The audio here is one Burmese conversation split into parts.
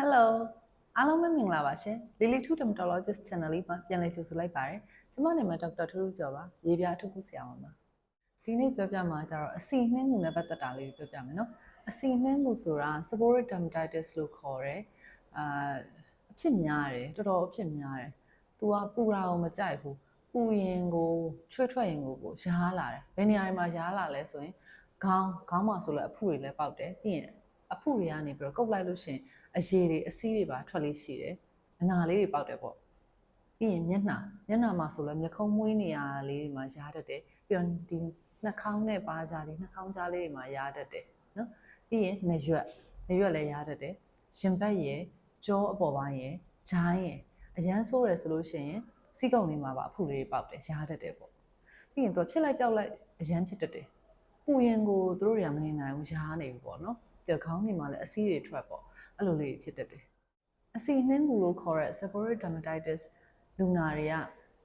Hello အားလုံးပဲမင်္ဂလာပါရှင် Lily Two Dermatologist Channel လေးမှာပြန်လည်ကြိုဆိုလိုက်ပါရစေကျမနာမည်ဒေါက်တာထူးထူးကျော်ပါရေပြာအထုပ်ကုဆရာဝန်ပါဒီနေ့ပြောပြမှာကျတော့အစီနှင်းမှုနဲ့ပတ်သက်တာလေးပြောပြမယ်နော်အစီနှင်းမှုဆိုတာ seborrheic dermatitis လို့ခေါ်တယ်အာအဖြစ်များတယ်တော်တော်အဖြစ်များတယ်သူကပူတာကိုမကြိုက်ဘူးပူရင်ကိုချွေးထွက်ရင်ကိုကိုရားလာတယ်ဘယ်နေရာတွေမှာရားလာလဲဆိုရင်ခေါင်းခေါင်းမှာဆိုလည်းအဖုတွေလည်းပေါက်တယ်ပြီးရင်အဖုတွေကနေပြီးတော့ကုတ်လိုက်လို့ရှိရင် အရည်တွေအစီးတွေပါထွက်လေးရှိတယ်အနာလေးတွေပေါက်တယ်ပေါ့ပြီးရင်မျက်နှာမျက်နှာမှာဆိုလည်းမျက်ခုံးမွေးနေရလေးတွေမှာရားတတ်တယ်ပြီးတော့ဒီနှာခေါင်းနဲ့ပါးကြားတွေနှာခေါင်းကြားလေးတွေမှာရားတတ်တယ်နော်ပြီးရင်နှရွက်နှရွက်လည်းရားတတ်တယ်ရင်ဘတ်ရယ်ကြောအပေါ်ပိုင်းရယ်ဂျိုင်းရယ်အရန်ဆိုးရယ်ဆိုလို့ရှိရင်စီးကုံလေးမှာပါအဖုလေးတွေပေါက်တယ်ရားတတ်တယ်ပေါ့ပြီးရင်သူကဖြစ်လိုက်ပြောက်လိုက်အရန်ဖြစ်တတ်တယ်ပူရင်ကိုသူတို့တွေကမနေနိုင်ဘူးရားနေပြီပေါ့နော်ဒီခေါင်းတွေမှာလည်းအစီးတွေထွက်ပေါ့ အဲ့လိုလေးဖြစ်တတ်တယ်အစီနှင်းကူလို့ခေါ်တဲ့ seborrheic dermatitis လူနာတွေက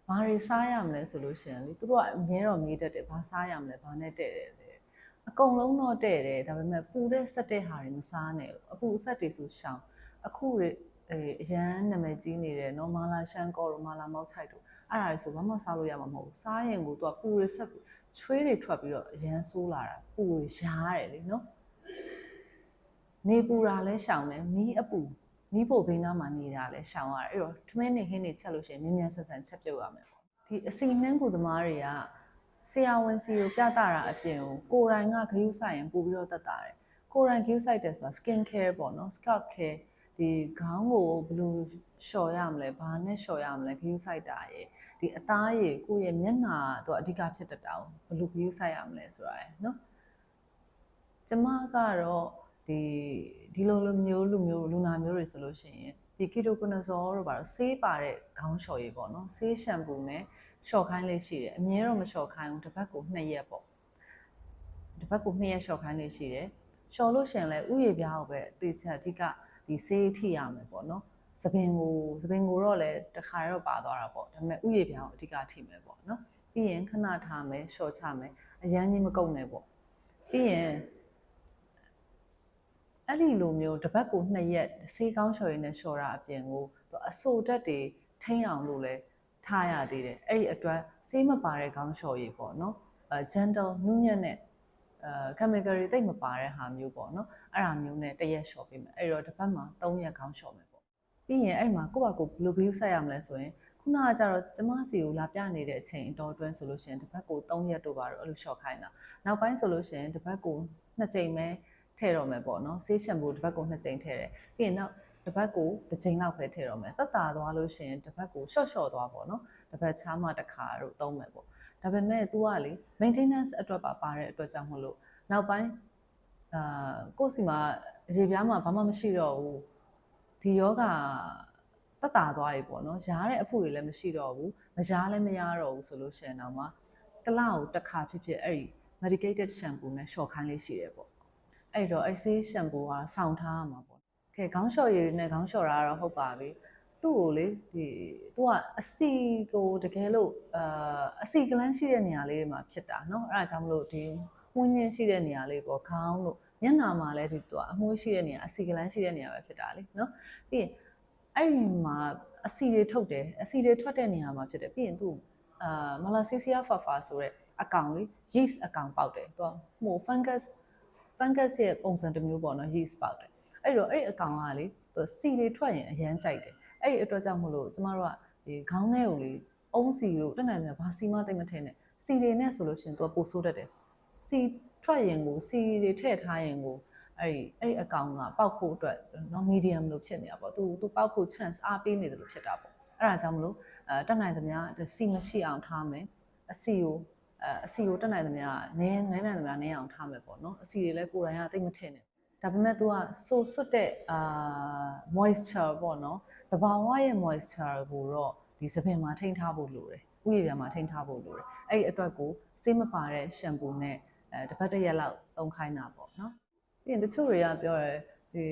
ဘာတွေစားရမလဲဆိုလို့ရှိရင်လေသူတို့ကအမြဲတော့မေးတတ်တယ်ဘာစားရမလဲဘာနဲ့တဲ့တယ်လေအကုန်လုံးတော့တဲ့တယ်ဒါပေမဲ့ပူတဲ့ဆက်တဲ့ဟာတွေမစားနဲ့အပူဆက်တွေဆိုရှောင်အခုတွေအဲအရန်နာမည်ကြီးနေတဲ့ normal လာရှန်ကောတို့မာလာမောက်ချိုက်တို့အဲ့ဒါတွေဆိုဘာမှစားလို့ရမှာမဟုတ်ဘူးစားရင်ကိုသူကပူရဆက်ချွေးတွေထွက်ပြီးတော့အရန်ဆိုးလာတာပူရရားတယ်လေနော် နေပူတာလဲရှောင်တယ်မီးအပူမီးဖို့ဘေးနားမှာနေတာလဲရှောင်ရတယ်အဲ့တော့ထမင်းနေဟင်းနေချက်လို့ရှိရင်မြင်းမြန်းဆက်ဆန်ချက်ပြုတ်ရမယ်ပေါ့ဒီအစီနှင်းကူသမားတွေကဆရာဝန်စီကိုပြတာတာအပြင်ကိုကိုယ်တိုင်ကဂရုစိုက်ရင်ပို့ပြီးတော့တက်တာတယ်ကိုယ်တိုင်ဂရုစိုက်တယ်ဆိုတာ skin care ပေါ့နော် scalp care ဒီခေါင်းကိုဘယ်လိုလျှော်ရမလဲဘာနဲ့လျှော်ရမလဲဂရုစိုက်တာရယ်ဒီအသားရည်ကိုယ့်ရဲ့မျက်နှာတော့အဓိကဖြစ်တတ်တာကိုဘယ်လိုဂရုစိုက်ရမလဲဆိုတာရယ်နော်ကျမကတော့ ဒီဒီလိုလိုမျိုးလူမျိုးလူနာမျိုးတွေဆိုလို့ရှိရင်ဒီ ketoconazole တို့ပါတော့ဆေးပါတဲ့ခေါင်းလျှော်ရည်ပေါ့နော်ဆေးရှမ်ပူနဲ့လျှော်ခိုင်းလေးရှိတယ်အမြဲတော့မလျှော်ခိုင်းဘူးတစ်ပတ်ကို2ရက်ပေါ့တစ်ပတ်ကို2ရက်လျှော်ခိုင်းလေးရှိတယ်လျှော်လို့ရှိရင်လည်းဥယျာဉ်ပြားကိုပဲအသေးချာအဓိကဒီဆေးထိရမယ်ပေါ့နော်သပင်ကိုသပင်ကိုတော့လည်းတစ်ခါတော့ပါသွားတာပေါ့ဒါပေမဲ့ဥယျာဉ်ပြားကိုအဓိကထိမယ်ပေါ့နော်ပြီးရင်ခဏထားမယ်လျှော်ချမယ်အရန်ကြီးမကုန်နဲ့ပေါ့ပြီးရင် အဲ့ဒီလိုမျိုးတစ်ပတ်ကို2ရက်ဆေးကောင်းလျှော်ရည်နဲ့လျှော်တာအပြင်ကိုသူအဆိုတက်တွေထိန်းအောင်လို့လဲထားရသေးတယ်အဲ့ဒီအတွက်ဆေးမပါတဲ့ကောင်းလျှော်ရည်ပေါ့နော်အဲ gentle နုညံ့တဲ့အဲ chemical တွေတိတ်မပါတဲ့ဟာမျိုးပေါ့နော်အဲ့ဒါမျိုးနဲ့တရက်လျှော်ပေးမယ်အဲ့တော့တစ်ပတ်မှာ3ရက်ကောင်းလျှော်မယ်ပေါ့ပြီးရင်အဲ့မှာကိုယ့်ဘာကိုဘယ်လို view ဆက်ရမလဲဆိုရင်ခုနကကြတော့ကျမစီကိုလာပြနေတဲ့အချိန်အတော်အတွင်းဆိုလို့ရှိရင်တစ်ပတ်ကို3ရက်တို့ပါတော့အဲ့လိုလျှော်ခိုင်းတာနောက်ပိုင်းဆိုလို့ရှိရင်တစ်ပတ်ကို2ချိန်ပဲ ထည့်တော့မယ်ပေါ့နော်ဆေးရှမ်ပူတစ်ပတ်ကို2ချိန်ထည့်တယ်ပြီးရင်နောက်တစ်ပတ်ကိုတစ်ချိန်လောက်ပဲထည့်တော့မယ်တက်တာသွားလို့ရှိရင်တစ်ပတ်ကိုရှော့ရှော့သွားပေါ့နော်တစ်ပတ်ချားမှတစ်ခါတော့သုံးမယ်ပေါ့ဒါပေမဲ့ तू ကလေ maintenance အတွက်ပါပါတဲ့အတွက်ကြောင့်မလို့နောက်ပိုင်းအာကိုယ့်စီမှာရေပြားမှာဘာမှမရှိတော့ဘူးဒီယောဂတက်တာသွားပြီပေါ့နော်ရားတဲ့အဖို့တွေလည်းမရှိတော့ဘူးမရားလည်းမရတော့ဘူးဆိုလို့ရှိရင်တော့မှတစ်လကိုတစ်ခါဖြစ်ဖြစ်အဲ့ဒီ medicated shampoo နဲ့ရှော့ခိုင်းလေးရှိတယ်ပေါ့ အဲ့တော့အဲ့ဆေးရှမ်ပူကစောင့်ထားရမှာပေါ့ကဲခေါင်းလျှော်ရည်နဲ့ခေါင်းလျှော်တာကတော့ဟုတ်ပါပြီသူ့ကိုလေဒီသူကအစီကိုတကယ်လို့အာအစီကလန်းရှိတဲ့နေရာလေးတွေမှာဖြစ်တာเนาะအဲ့ဒါကြောင့်မလို့ဒီဝင်းညင်းရှိတဲ့နေရာလေးပေါ့ခေါင်းလို့မျက်နှာမှာလည်းဒီသူကအမွှေးရှိတဲ့နေရာအစီကလန်းရှိတဲ့နေရာပဲဖြစ်တာလေเนาะပြီးရင်အဲ့ဒီမှာအစီတွေထုတ်တယ်အစီတွေထွက်တဲ့နေရာမှာဖြစ်တယ်ပြီးရင်သူအာမလာစီဆီယာဖာဖာဆိုတဲ့အကောင်လေး yeast အကောင်ပေါက်တယ်သူကဟို fungus fungus ရဲ့ပုံစံတစ်မျိုးပေါ့နော် yeast ပေါက်တယ်အဲ့တော့အဲ့ဒီအကောင်ကလေသူစီတွေထွက်ရင်အရန်ကြိုက်တယ်အဲ့ဒီအတွက်ကြောင့်မလို့ကျမတို့ကဒီခေါင်းထဲကိုလေအုံးစီတို့တက်နိုင်တယ်ဘာစီမသိမထင်းနဲ့စီတွေနဲ့ဆိုလို့ရှိရင်သူကပိုဆိုးတတ်တယ်စီထွက်ရင်ကိုစီတွေထည့်ထားရင်ကိုအဲ့ဒီအဲ့ဒီအကောင်ကပေါက်ဖို့အတွက်နော် medium လို့ဖြစ်နေတာပေါ့သူသူပေါက်ဖို့ chance အားပေးနေတယ်လို့ဖြစ်တာပေါ့အဲ့ဒါကြောင့်မလို့အဲတက်နိုင်သမျှစီမရှိအောင်ထားမယ်အစီကို အဲအစီကိုတက်နိုင်သမျှနင်းနင်းနိုင်သမျှနင်းအောင်ထားမယ်ပေါ့နော်အစီတွေလည်းကိုယ်တိုင်ကသိမထင်နဲ့ဒါပေမဲ့ तू ကဆိုဆွတ်တဲ့အာ moisture ပေါ့နော်တဘာဝရဲ့ moisture ကိုတော့ဒီစပင်မှာထိန်းထားဖို့လိုတယ်ဥယျာဉ်မှာထိန်းထားဖို့လိုတယ်အဲ့ဒီအတွက်ကိုဆေးမပါတဲ့ရှမ်ပူနဲ့အဲတစ်ပတ်တစ်ရက်လောက်သုံးခိုင်းတာပေါ့နော်ပြီးရင်တချို့တွေကပြောတယ်ဒီ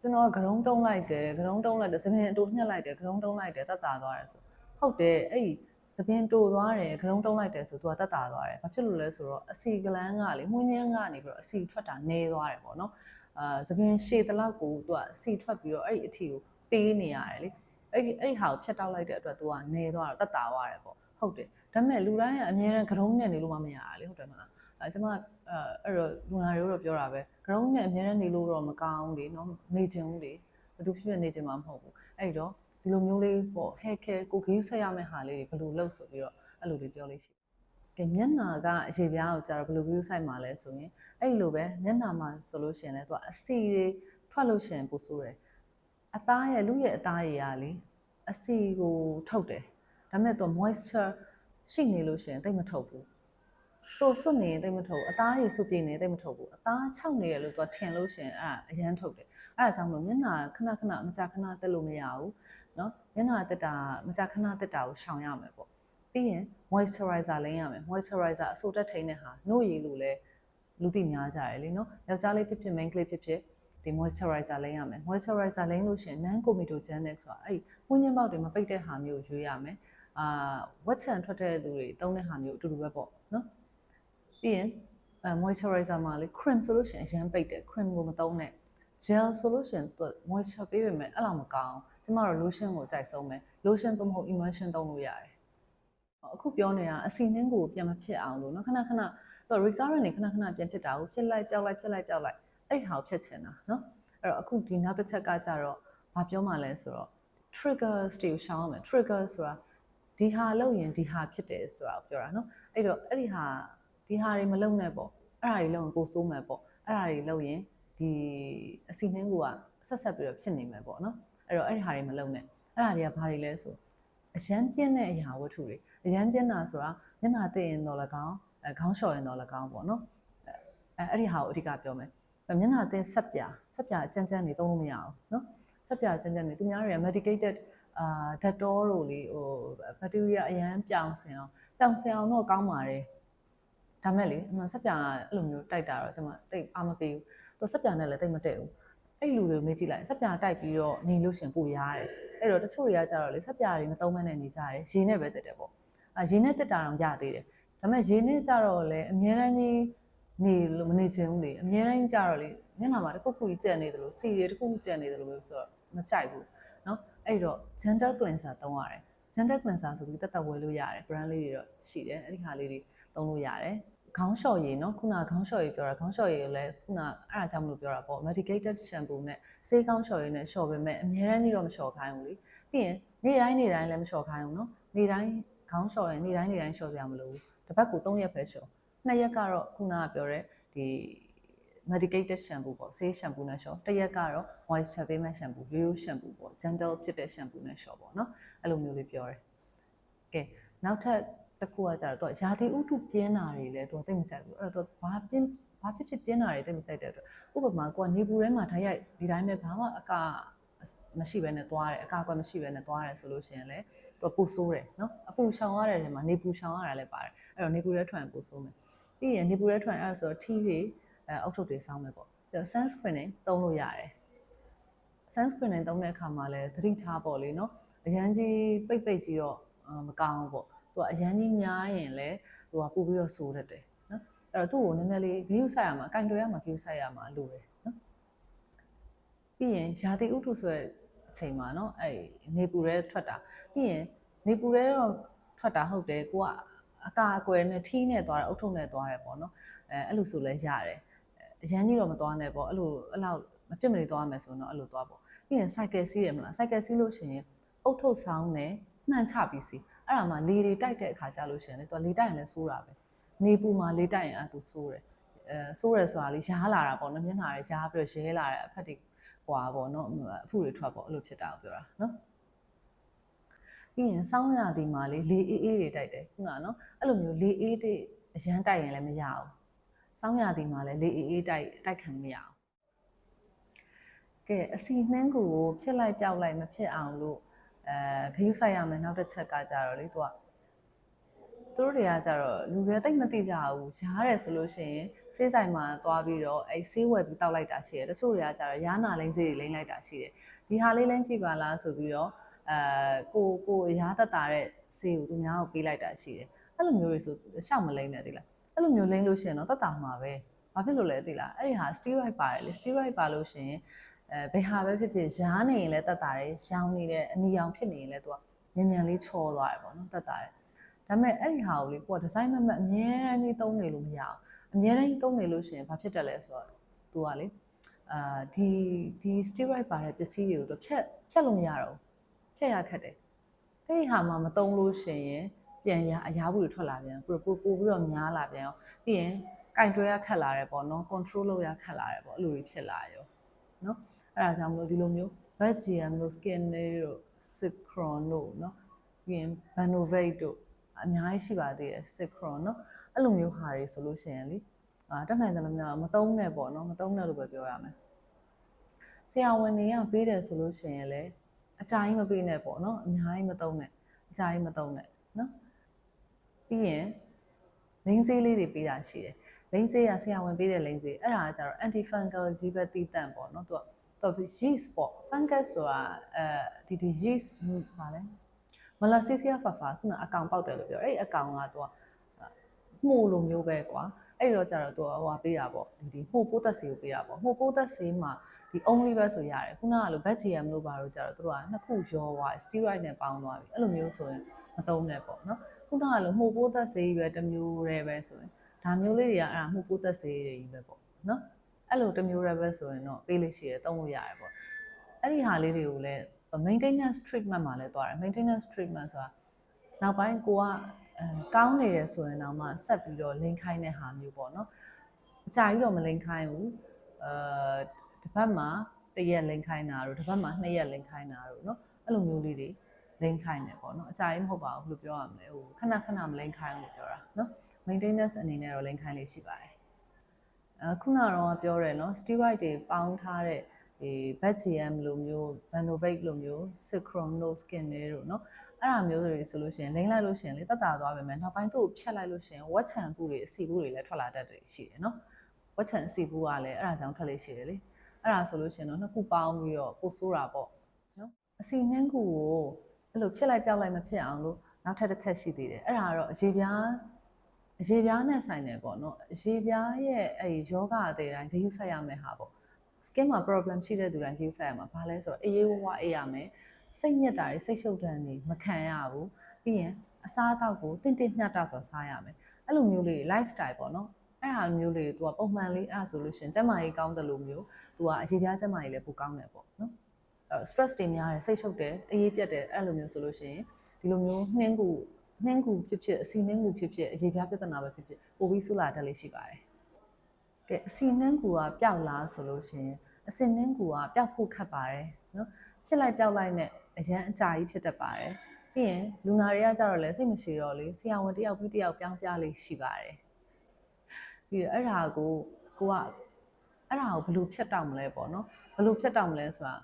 ကျွန်တော်ကဂရုံးတုံးလိုက်တယ်ဂရုံးတုံးလိုက်တယ်စပင်အတူညှက်လိုက်တယ်ဂရုံးတုံးလိုက်တယ်တက်တာသွားတယ်ဆိုဟုတ်တယ်အဲ့ဒီ စပင်တိုသွားတယ်ဂရုံးတုံးလိုက်တယ်ဆိုသူကတက်တာသွားတယ်ဘာဖြစ်လို့လဲဆိုတော့အစီကလန်းကလေမှုညင်းကနေပြီးတော့အစီထွက်တာနေသွားတယ်ပေါ့နော်အာသပင်ရှည်တလောက်ကိုသူကစီထွက်ပြီးတော့အဲ့ဒီအထီကိုပေးနေရတယ်လေအဲ့ဒီအဲ့ဒီဟာကိုဖြတ်တောက်လိုက်တဲ့အတွက်သူကနေသွားတော့တက်တာသွားတယ်ပေါ့ဟုတ်တယ်ဒါပေမဲ့လူတိုင်းကအများနဲ့ကရုံးနဲ့နေလို့မမရတာလေဟုတ်တယ်မလားအဲကျွန်မအဲအဲ့တော့လူနာတွေတော့ပြောတာပဲကရုံးနဲ့အများနဲ့နေလို့တော့မကောင်းဘူးလေနော်နေချင်ဘူးလေဘယ်သူဖြစ်ဖြစ်နေချင်မှာမဟုတ်ဘူးအဲ့တော့ ဒီလိုမျိုးလေးပေါ့ hair care ကိုဂေးဆက်ရမယ့်ဟာလေးတွေဘယ်လိုလုပ်ဆိုပြီးတော့အဲ့လိုလေးပြောလေးရှိကဲမျက်နာကအရေပြားကိုကြာတော့ဘယ်လို view site မှာလဲဆိုရင်အဲ့လိုပဲမျက်နာမှာဆိုလို့ရှိရင်လည်းသူကအစီတွေထွက်လို့ရှိရင်ပိုဆိုးတယ်အသားရဲ့လူရဲ့အသားရည်ကလေအစီကိုထုတ်တယ်ဒါပေမဲ့သူ moisture ရှိနေလို့ရှိရင်တိတ်မထုတ်ဘူးဆိုစွတ်နေရင်တိတ်မထုတ်ဘူးအသားရည်စွတ်ပြင်းနေတိတ်မထုတ်ဘူးအသားခြောက်နေရလို့သူထင်လို့ရှိရင်အဲ့ဒါအရန်ထုတ်တယ်အဲ့ဒါကြောင့်မလို့မျက်နာခဏခဏမကြာခဏတက်လို့မရဘူး နော်မျက်နှာတက်တာမကြခဏတက်တာကိုရှောင်ရမယ်ပေါ့ပြီးရင် moisturizer လိမ့်ရမယ် moisturizer အစိုတက်ထိန်တဲ့ဟာနှုတ်ရည်လို့လဲလူသိများကြတယ်လေနော်ယောက်ျားလေးဖြစ်ဖြစ် main ကလေးဖြစ်ဖြစ်ဒီ moisturizer လိမ့်ရမယ် moisturizer လိမ့်လို့ရှိရင် non comedogenic ဆိုတာအဲ့ဝန်းကျင်ပေါက်တွေမပိတ်တဲ့ဟာမျိုးရွေးရမယ်အာဝက်ချန်ထွက်တဲ့သူတွေသုံးတဲ့ဟာမျိုးအတူတူပဲပေါ့နော်ပြီးရင် moisturizer မှာလေ cream ဆိုလို့ရှိရင်အရန်ပိတ်တယ် cream ကိုမသုံးနဲ့ gel ဆိုလို့ရှိရင် moisture ပေးပေမဲ့အဲ့လောက်မကောင်းဘူး ကျမတို့ lotion ကိုကြိုက်ဆုံးပဲ lotion သုံးမဟုတ် emulsion သုံးလို့ရတယ်အခုပြောနေတာအစီနှင်းကိုပြန်မဖြစ်အောင်လို့နော်ခဏခဏတော့ recurrent နေခဏခဏပြန်ဖြစ်တာကိုဖြစ်လိုက်ပျောက်လိုက်ဖြစ်လိုက်ပျောက်လိုက်အဲ့ဒီဟာကိုဖြစ်ချင်တာနော်အဲ့တော့အခုဒီနောက်တစ်ချက်ကကြတော့ဘာပြောမှလဲဆိုတော့ triggers တွေကိုရှောင်ရမယ် trigger ဆိုတာဒီဟာလုပ်ရင်ဒီဟာဖြစ်တယ်ဆိုတာကိုပြောတာနော်အဲ့တော့အဲ့ဒီဟာဒီဟာတွေမလုပ်နဲ့ပေါ့အဲ့ဒါတွေလုပ်ရင်ပိုဆိုးမယ်ပေါ့အဲ့ဒါတွေလုပ်ရင်ဒီအစီနှင်းကိုကဆက်ဆက်ပြီးတော့ဖြစ်နေမယ်ပေါ့နော် အဲ့တော့အဲ့ဒီဟာတွေမလုပ်နဲ့အဲ့ဒါတွေကဘာတွေလဲဆိုအရန်ပြင်းတဲ့အရာဝတ္ထုတွေအရန်ပြင်းတာဆိုတာမျက်နှာသိရင်တော့၎င်းအဲခေါင်းလျှော်ရင်တော့၎င်းပေါ့နော်အဲအဲ့ဒီဟာကိုအဓိကပြောမယ်မျက်နှာသိဆက်ပြဆက်ပြအကျန်းကျန်းနေသုံးလို့မရအောင်နော်ဆက်ပြအကျန်းကျန်းနေသူများတွေက medicated အာဓာတ်တော်တို့လေဟိုဘက်တီးရီးယားအရန်ပြောင်းစင်အောင်ပြောင်းစင်အောင်တော့ကောင်းပါတယ်ဒါမဲ့လေအမှဆက်ပြအဲ့လိုမျိုးတိုက်တာတော့ကျွန်မတိတ်အားမပေးဘူးသူဆက်ပြနဲ့လည်းတိတ်မတည့်ဘူး အဲ့လူတွေကိုမေးကြည့်လိုက်ဆက်ပြတိုက်ပြီးတော့နေလို့ရှင်ပိုရတယ်အဲ့တော့တချို့တွေကကြတော့လေဆက်ပြတွေမသုံးမနဲ့နေကြတယ်ရေနဲ့ပဲတက်တယ်ပေါ့အာရေနဲ့တက်တာတော့ရသေးတယ်ဒါပေမဲ့ရေနဲ့ကြတော့လေအများရန်ကြီးနေလို့မနေချင်ဘူးလေအများရန်ကြီးကြတော့လေမျက်နှာမှာတစ်ခုခုကြီးကျက်နေတယ်လို့စီတွေတစ်ခုခုကျက်နေတယ်လို့ဆိုတော့မကြိုက်ဘူးเนาะအဲ့တော့ gentle cleanser သုံးရတယ် gentle cleanser ဆိုပြီးတက်တက်ဝယ်လို့ရတယ် brand လေးတွေတော့ရှိတယ်အဲ့ဒီဟာလေးတွေသုံးလို့ရတယ် ခေါင်းလျှော်ရည်နော်ခုနခေါင်းလျှော်ရည်ပြောတာခေါင်းလျှော်ရည်ကိုလည်းခုနအဲ့ဒါကြောင့်မလို့ပြောတာပေါ့ medicated shampoo နဲ့ဆေးခေါင်းလျှော်ရည်နဲ့လျှော်ပေမဲ့အများတန်းကြီးတော့မလျှော်ခိုင်းဘူးလေပြီးရင်နေ့တိုင်းနေ့တိုင်းလည်းမလျှော်ခိုင်းဘူးနော်နေ့တိုင်းခေါင်းလျှော်ရည်နေ့တိုင်းနေ့တိုင်းလျှော်စရာမလိုဘူးတစ်ပတ်ကို၃ရက်ပဲလျှော်နှစ်ရက်ကတော့ခုနကပြောတဲ့ဒီ medicated shampoo ပေါ့ဆေး shampoo နဲ့လျှော်တစ်ရက်ကတော့ moisture based shampoo ရိုးရိုး shampoo ပေါ့ gentle ဖြစ်တဲ့ shampoo နဲ့လျှော်ပေါ့နော်အဲ့လိုမျိုးလေးပြောတယ်ကဲနောက်ထပ် တစ်ခုကကြတော့သူကရာသီဥတုပြင်းတာတွေလည်းသူကသိမကြိုက်ဘူးအဲ့တော့သူကဘာပြင်းဘာဖြစ်ဖြစ်ပြင်းတာတွေသိမကြိုက်တဲ့အတွက်ဥပမာကိုကနေပူထဲမှာဓာတ်ရိုက်ဒီတိုင်းပဲဘာမှအကာမရှိဘဲနဲ့သွားတယ်အကာအကွယ်မရှိဘဲနဲ့သွားတယ်ဆိုလို့ရှိရင်လည်းသူကပူဆိုးတယ်နော်အပူရှောင်ရတဲ့နေရာမှာနေပူရှောင်ရတာလည်းပါတယ်အဲ့တော့နေပူထဲထွန်ပူဆိုးမယ်ပြီးရင်နေပူထဲထွန်အဲ့ဒါဆိုတော့ထီးတွေအဲအောက်ထုတ်တွေစောင်းမယ်ပေါ့ပြီးတော့ sunscreen တွေသုံးလို့ရတယ် sunscreen တွေသုံးတဲ့အခါမှာလည်းသတိထားပေါ့လေနော်အရန်ကြီးပိတ်ပိတ်ကြီးတော့မကောင်းဘူးပေါ့ သူကအရန်ကြီးများရင်လည်းသူကပို့ပြီးတော့ဆိုးတတ်တယ်နော်အဲ့တော့သူ့ကိုနည်းနည်းလေး view ဆိုင်ရမှာကင်တွယ်ရမှာ view ဆိုင်ရမှာလိုတယ်နော်ပြီးရင်ရာသီဥတုဆိုတဲ့အချိန်မှာနော်အဲ့နေပူရဲထွက်တာပြီးရင်နေပူရဲတော့ထွက်တာဟုတ်တယ်ကိုကအကာအကွယ်နဲ့ထီးနဲ့သွားတယ်အုတ်ထုံနဲ့သွားတယ်ပေါ့နော်အဲအဲ့လိုဆိုလဲရတယ်အရန်ကြီးတော့မသွားနဲ့ပေါ့အဲ့လိုအဲ့လောက်မဖြစ်မနေသွားမယ်ဆိုတော့အဲ့လိုသွားပေါ့ပြီးရင် cycle စီးရမလား cycle စီးလို့ရှိရင်အုတ်ထုပ်ဆောင်နဲ့မှန်ချပြီးစီး အဲ့ဒါမှလေတွေတိုက်တဲ့အခါကျလို့ရှိရင်လေသူလေတိုက်ရင်လည်းဆိုးတာပဲနေပူမှာလေတိုက်ရင်အဲ့သူဆိုးတယ်အဲဆိုးတယ်ဆိုတာလေရားလာတာပေါ့နော်မျက်နှာတွေရားပြီးတော့ရဲလာတဲ့အဖက်တွေဟွာပေါ့နော်အဖုတွေထွက်ပေါ့အဲ့လိုဖြစ်တာကိုပြောတာနော်ပြီးရင်စောင်းရသည်မှာလေလေအေးအေးတွေတိုက်တယ်ခုနကနော်အဲ့လိုမျိုးလေအေးတွေအရန်တိုက်ရင်လည်းမရဘူးစောင်းရသည်မှာလည်းလေအေးအေးတိုက်တိုက်ခံမရအောင်ကဲအစီနှင်းကိုဖြစ်လိုက်ပြောက်လိုက်မဖြစ်အောင်လို့ အဲခရုဆိုင်ရမယ်နောက်တစ်ချက်ကကြတော့လေသူကသူတို့တွေကကြတော့လူတွေတိတ်မသိကြဘူးရားတယ်ဆိုလို့ရှိရင်ဆေးဆိုင်မှာသွားပြီးတော့အဲဆေးဝယ်ပြီးတောက်လိုက်တာရှိတယ်တချို့တွေကကြတော့ရားနာလိမ့်ဆေးတွေလိမ့်လိုက်တာရှိတယ်ဒီဟာလေးလိမ့်ကြည့်ပါလားဆိုပြီးတော့အဲကိုကိုရားတက်တာတဲ့ဆေးကိုသူများကိုပေးလိုက်တာရှိတယ်အဲ့လိုမျိုးတွေဆိုရှောက်မလိမ့်နဲ့သိလားအဲ့လိုမျိုးလိမ့်လို့ရှိရင်တော့တက်တာမှာပဲဘာဖြစ်လို့လဲသိလားအဲ့ဒီဟာ steroid ပါတယ်လေ steroid ပါလို့ရှိရင် အဲဘယ်ဟာပဲဖြစ်ဖြစ်ရားနေရင်လည်းတက်တာတယ်ရောင်းနေတဲ့အနီရောင်ဖြစ်နေရင်လည်းသူကမြန်မြန်လေးချောသွားတယ်ပေါ့နော်တက်တာတယ်ဒါပေမဲ့အဲ့ဒီဟာကိုလေကိုကဒီဇိုင်းမမတ်အမြဲတမ်းကြီးသုံးနေလို့မရအောင်အမြဲတမ်းကြီးသုံးနေလို့ရှိရင်ဘာဖြစ်တယ်လဲဆိုတော့သူကလေအာဒီဒီ steroid ပါတဲ့ပစ္စည်းတွေကိုသူဖြတ်ဖြတ်လို့မရတော့ဘူးဖြတ်ရခက်တယ်အဲ့ဒီဟာမှမသုံးလို့ရှိရင်ပြန်ရအရာဘူးတွေထွက်လာပြန်ပို့ပို့ပို့ပြီးတော့များလာပြန်ရောပြီးရင်ကင်တွဲရခက်လာတယ်ပေါ့နော် control လုပ်ရခက်လာတယ်ပေါ့အဲ့လိုတွေဖြစ်လာရောနော် အဲ့ဒါကြောင့်မလို့ဒီလိုမျိုး Vagium တို့ skin တို့ Citron တို့နော်ပြီးရင် Vanovate တို့အများကြီးရှိပါသေးတယ် Citron နော်အဲ့လိုမျိုးဟာတွေဆိုလို့ရှိရင်လေအာတက်နိုင်တယ်လို့များမသုံးနဲ့ပေါ့နော်မသုံးနဲ့လို့ပဲပြောရမယ်ဆရာဝန်တွေကပေးတယ်ဆိုလို့ရှိရင်လေအကြိုင်းမပေးနဲ့ပေါ့နော်အများကြီးမသုံးနဲ့အကြိုင်းမသုံးနဲ့နော်ပြီးရင်လိန်ဆေးလေးတွေပေးတာရှိတယ်လိန်ဆေးကဆရာဝန်ပေးတဲ့လိန်ဆေးအဲ့ဒါကကျတော့ anti fungal ကြီးပဲတည်တံ့ပေါ့နော်သူကသူက yeast ပေါ့ fungus ဆိုတာအဲဒီဒီ yeast ဘာလဲ malassezia fafa ခုနအကောင်ပေါက်တယ်လို့ပြောအဲ့ဒီအကောင်ကသူကမှုလိုမျိုးပဲကွာအဲ့တော့ကျတော့သူကဟိုဟာပေးတာပေါ့ဒီဒီမှုပိုးသက်ဆေးကိုပေးတာပေါ့မှုပိုးသက်ဆေးမှာဒီ only ပဲဆိုရတယ်ခုနကလို Vagium လို့ပါတော့ကျတော့သူတို့ကနှစ်ခုရောသွား steroid နဲ့ပေါင်းသွားပြီအဲ့လိုမျိုးဆိုရင်မသုံးနဲ့ပေါ့နော်ခုနကလိုမှုပိုးသက်ဆေးပဲတစ်မျိုးတည်းပဲဆိုရင်ဒါမျိုးလေးတွေကအဲ့ဒါမှုပိုးသက်ဆေးတွေကြီးပဲပေါ့နော် အဲ့လိုတမျိုး level ဆိုရင်တော့ပေးလို့ရှိရတုံးလို့ရတယ်ပေါ့အဲ့ဒီဟာလေးတွေကိုလည်း maintenance treatment မှာလည်းတွားတယ် maintenance treatment ဆိုတာနောက်ပိုင်းကိုကကောင်းနေတယ်ဆိုရင်တော့မှဆက်ပြီးတော့လိန်ခိုင်းတဲ့ဟာမျိုးပေါ့နော်အကြာကြီးတော့မလိန်ခိုင်းဘူးအဲတစ်ဖက်မှာတစ်ရက်လိန်ခိုင်းတာတို့တစ်ဖက်မှာနှစ်ရက်လိန်ခိုင်းတာတို့နော်အဲ့လိုမျိုးလေးတွေလိန်ခိုင်းတယ်ပေါ့နော်အကြာကြီးမဟုတ်ပါဘူးဘယ်လိုပြောရမလဲဟိုခဏခဏမလိန်ခိုင်းလို့ပြောတာနော် maintenance အနေနဲ့တော့လိန်ခိုင်းလေးရှိပါတယ် အခုနကတော့ပြောတယ်နော် steroid တွေပေါင်းထားတဲ့ဒီ BGM လိုမျိုး Vanovate လိုမျိုး Sicron no skin တွေတို့နော်အဲ့ဒါမျိုးတွေဆိုလို့ရှိရင်လိမ့်လိုက်လို့ရှိရင်လေတက်တာသွားပဲမယ်နောက်ပိုင်းသူ့ကိုဖြတ်လိုက်လို့ရှိရင်ဝက်ချံပူတွေအစီပူတွေလည်းထွက်လာတတ်တယ်ရှိတယ်နော်ဝက်ချံအစီပူကလည်းအဲ့ဒါကြောင့်ထွက်လေရှိတယ်လေအဲ့ဒါဆိုလို့ရှိရင်တော့နှစ်ခုပေါင်းပြီးတော့ပိုဆိုးတာပေါ့နော်အစီနှင်းခုကိုအဲ့လိုဖြတ်လိုက်ပြောက်လိုက်မဖြစ်အောင်လို့နောက်ထပ်တစ်ချက်ရှိသေးတယ်အဲ့ဒါကတော့အရေပြား အရေပြားနဲ့ဆိုင်တယ်ပေါ့နော်အရေပြားရဲ့အဲ့ဒီယောဂအသေးတိုင်းဂရုစိုက်ရမယ်ဟာပေါ့ skin မှာ problem ရှိတဲ့သူတိုင်း gauge ဆိုင်ရမှာဘာလဲဆိုတော့အေးအေးဝဝအေးရမယ်စိတ်ညစ်တာတွေစိတ်ရှုပ်တဲ့နေမခံရဘူးပြီးရင်အစားအသောက်ကိုတင့်တင့်မျှတစွာစားရမယ်အဲ့လိုမျိုးလေး lifestyle ပေါ့နော်အဲ့ဟာမျိုးလေး तू ကပုံမှန်လေးအဲ့ဒါဆိုလို့ရှင်ကျန်းမာရေးကောင်းတယ်လို့မျိုး तू ကအရေးပြားကျန်းမာရေးလည်းပိုကောင်းတယ်ပေါ့နော်အဲ့ stress တွေများတယ်စိတ်ရှုပ်တယ်အေးအေးပြတ်တယ်အဲ့လိုမျိုးဆိုလို့ရှင်ဒီလိုမျိုးနှင်းကူ နှင်းကူဖြစ်ဖြစ်အစီနှင်းကူဖြစ်ဖြစ်အရေးပြားပြဿနာပဲဖြစ်ဖြစ်ပိုပြီးဆူလာတတ်လေးရှိပါတယ်ကဲအစီနှင်းကူကပျောက်လားဆိုလို့ရှိရင်အစင်နှင်းကူကပျောက်ဖို့ခက်ပါတယ်နော်ဖြစ်လိုက်ပျောက်လိုက်နဲ့အရန်အကြာကြီးဖြစ်တတ်ပါတယ်ပြီးရင်လူနာတွေကကြတော့လည်းစိတ်မရှိတော့လေဆရာဝန်တယောက်ပြီးတယောက်ပြောင်းပြလေးရှိပါတယ်ပြီးတော့အဲ့ဒါကိုကိုကအဲ့ဒါကိုဘယ်လိုဖြတ်တောက်မလဲပေါ့နော်ဘယ်လိုဖြတ်တောက်မလဲဆိုတာ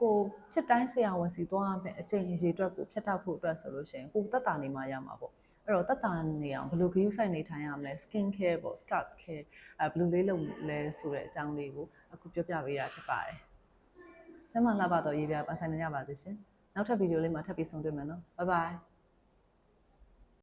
ကိုဖြစ်တိုင်းဆရာဝန်စီသွားမယ်အချိန်အရေးအတွက်ကိုဖြတ်တောက်ဖို့အတွက်ဆိုလို့ရှိရင်ကိုတက်တာနေမှရမှာပေါ့အဲ့တော့တက်တာနေအောင်ဘယ်လိုဂရုစိုက်နေထိုင်ရမလဲ skin care ပေါ့ scalp care အဲဘယ်လိုလေးလုပ်လဲဆိုတဲ့အကြောင်းလေးကိုအခုပြောပြပေးတာဖြစ်ပါတယ်။ကျမလှပတော့ရေးပြပဆိုင်နေကြပါစေရှင်။နောက်ထပ်ဗီဒီယိုလေးမှာထပ်ပြီးဆုံတွေ့မယ်နော်။ Bye bye